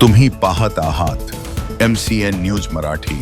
तुम्ही पाहत आहात M C N news Marathi.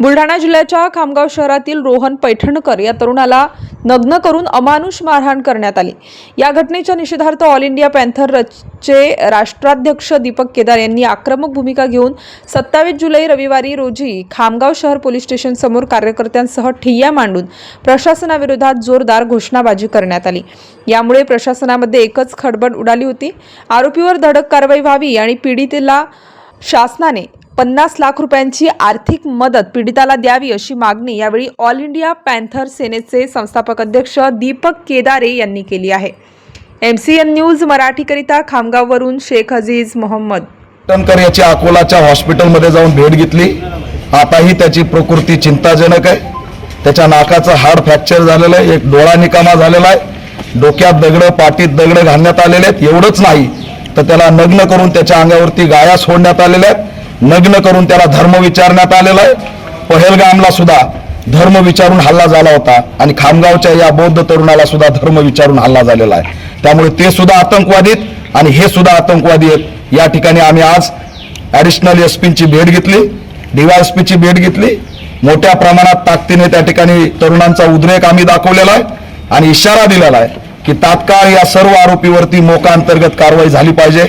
Buldhana जिल्ह्याच्या खामगाव शहरातील रोहन पैठणकर या तरुणाला नग्न करून अमानुष मारहाण करण्यात आली. या घटनेच्या निषेधार्थ ऑल इंडिया पॅन्थरचे राष्ट्राध्यक्ष दीपक केदार यांनी आक्रमक भूमिका घेऊन सत्तावीस जुलै रविवारी रोजी खामगाव शहर पोलीस स्टेशन समोर कार्यकर्त्यांसह ठिय्या मांडून प्रशासनाविरोधात जोरदार घोषणाबाजी करण्यात आली. यामुळे प्रशासनामध्ये एकच खडबड उडाली होती. आरोपीवर धडक कारवाई व्हावी आणि पीडितेला शासनाने पन्नास लाख रुपयांची आर्थिक मदत पीडिताला द्यावी अशी मागणी यावेळी ऑल इंडिया पॅन्थर सेनेचे संस्थापक अध्यक्ष दीपक केदारे यांनी केली आहे. एम सी एन न्यूज मराठीकरिता खामगाववरून शेख अजीज मोहम्मद. टनकर याची अकोलाच्या हॉस्पिटलमध्ये जाऊन भेट घेतली. आताही त्याची प्रकृती चिंताजनक आहे. त्याच्या नाकाचं हाड फ्रॅक्चर झालेलं आहे. एक डोळा निकामा झालेला आहे. डोक्यात दगडं पाटीत दगडं घालण्यात आलेले आहेत. एवढंच नाही तर त्याला नग्न करून त्याच्या अंगावरती गाया सोडण्यात आलेल्या आहेत. नग्न करून त्याला धर्म विचारण्यात आलेला आहे. पहेलगामला सुद्धा धर्म विचारून हल्ला झाला होता आणि खामगावच्या या बौद्ध तरुणाला सुद्धा धर्म विचारून हल्ला झालेला आहे. त्यामुळे ते सुद्धा आतंकवादीत आणि हे सुद्धा आतंकवादी आहेत. या ठिकाणी आम्ही आज ॲडिशनल एस पीची भेट घेतली डीवायएसपीची भेट घेतली. मोठ्या प्रमाणात ताकदीने त्या ठिकाणी तरुणांचा उद्रेक आम्ही दाखवलेला आहे आणि इशारा दिलेला आहे. की तात्काळ या सर्व आरोपीवरती मोका अंतर्गत कारवाई झाली पाहिजे.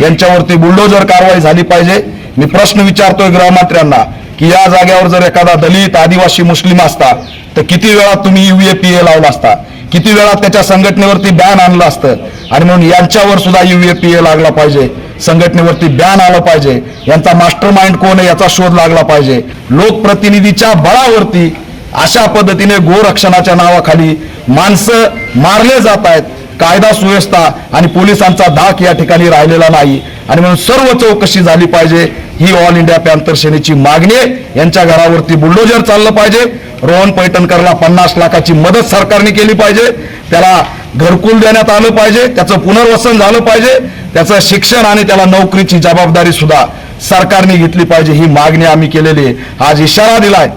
यांच्यावरती बुलडोजर कारवाई झाली पाहिजे. मी प्रश्न विचारतोय गृहमंत्र्यांना की या जागेवर जर एखादा दलित आदिवासी मुस्लिम असता तर किती वेळा तुम्ही युएपीए लावला असता? किती वेळा त्याच्या संघटनेवरती बॅन आणलं असतं? आणि म्हणून यांच्यावर सुद्धा युएपीए लागला पाहिजे. संघटनेवरती बॅन आलं पाहिजे. यांचा मास्टर माइंड कोण आहे याचा शोध लागला पाहिजे. लोकप्रतिनिधीच्या बळावरती अशा पद्धतीने गोरक्षणाच्या नावाखाली माणसं मारले जात आहेत. कायदा सुव्यवस्था आणि पोलिसांचा धाक या ठिकाणी राहिलेला नाही. आणि म्हणून सर्व चौकशी झाली पाहिजे. ही ऑल इंडिया पॅन्थर सेनेची मागणी आहे. यांच्या घरावरती बुलडोजर चाललं पाहिजे. रोहन पैठणकरला पन्नास लाखाची मदत सरकारने केली पाहिजे. त्याला घरकुल देण्यात आलं पाहिजे. त्याचं पुनर्वसन झालं पाहिजे. त्याचं शिक्षण आणि त्याला नोकरीची जबाबदारी सुद्धा सरकारने घेतली पाहिजे. ही मागणी आम्ही केलेली आहे. आज इशारा दिलाय.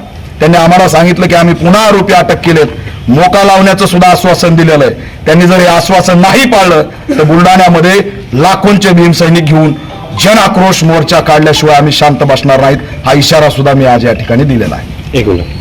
त्यांनी आम्हाला सांगितलं की आम्ही पुन्हा आरोपी अटक केलेत. मोका लावण्याचं सुद्धा आश्वासन दिलेलं आहे. त्यांनी जर हे आश्वासन नाही पाळलं तर बुलढाण्यामध्ये लाखोंचे भीमसैनिक घेऊन जन आक्रोश मोर्चा काढल्याशिवाय आम्ही शांत बसणार नाहीत. हा इशारा सुद्धा मी आज या ठिकाणी दिलेला आहे. एक मिनिट.